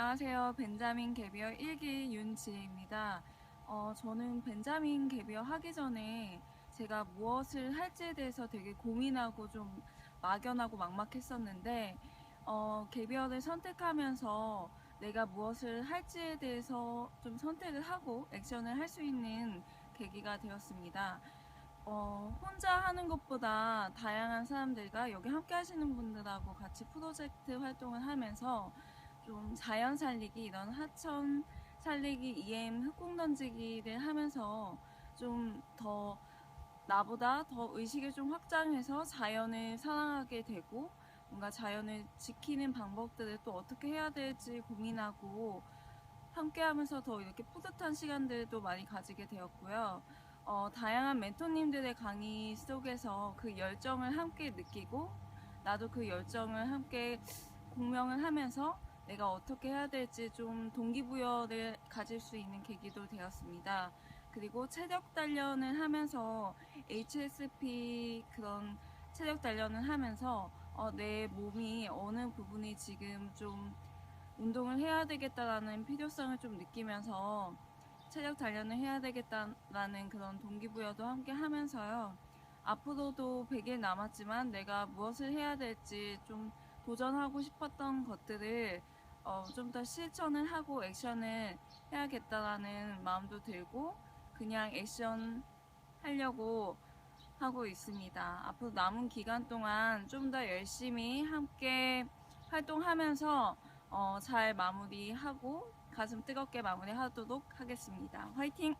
안녕하세요. 벤자민 개비어 1기 윤지혜입니다. 어, 저는 벤자민 개비어 하기 전에 제가 무엇을 할지에 대해서 되게 고민하고 좀 막연하고 막막했었는데, 어, 개비어를 선택하면서 내가 무엇을 할지에 대해서 좀 선택을 하고 액션을 할 수 있는 계기가 되었습니다. 어, 혼자 하는 것보다 다양한 사람들과 여기 함께 하시는 분들하고 같이 프로젝트 활동을 하면서 좀 자연 살리기 이런 하천 살리기 EM 흙공 던지기를 하면서 좀 더 나보다 더 의식을 좀 확장해서 자연을 사랑하게 되고 뭔가 자연을 지키는 방법들을 또 어떻게 해야 될지 고민하고 함께 하면서 더 이렇게 뿌듯한 시간들도 많이 가지게 되었고요. 어, 다양한 멘토님들의 강의 속에서 그 열정을 함께 느끼고 나도 그 열정을 함께 공명을 하면서 내가 어떻게 해야 될지 좀 동기부여를 가질 수 있는 계기도 되었습니다. 그리고 체력 단련을 하면서 HSP 그런 체력 단련을 하면서 어, 내 몸이 어느 부분이 지금 좀 운동을 해야 되겠다라는 필요성을 좀 느끼면서 체력 단련을 해야 되겠다라는 그런 동기부여도 함께 하면서요. 앞으로도 100일 남았지만 내가 무엇을 해야 될지 좀 도전하고 싶었던 것들을 어, 좀 더 실천을 하고 액션을 해야겠다라는 마음도 들고 그냥 액션 하려고 하고 있습니다. 앞으로 남은 기간 동안 좀 더 열심히 함께 활동하면서 어, 잘 마무리하고 가슴 뜨겁게 마무리하도록 하겠습니다. 화이팅!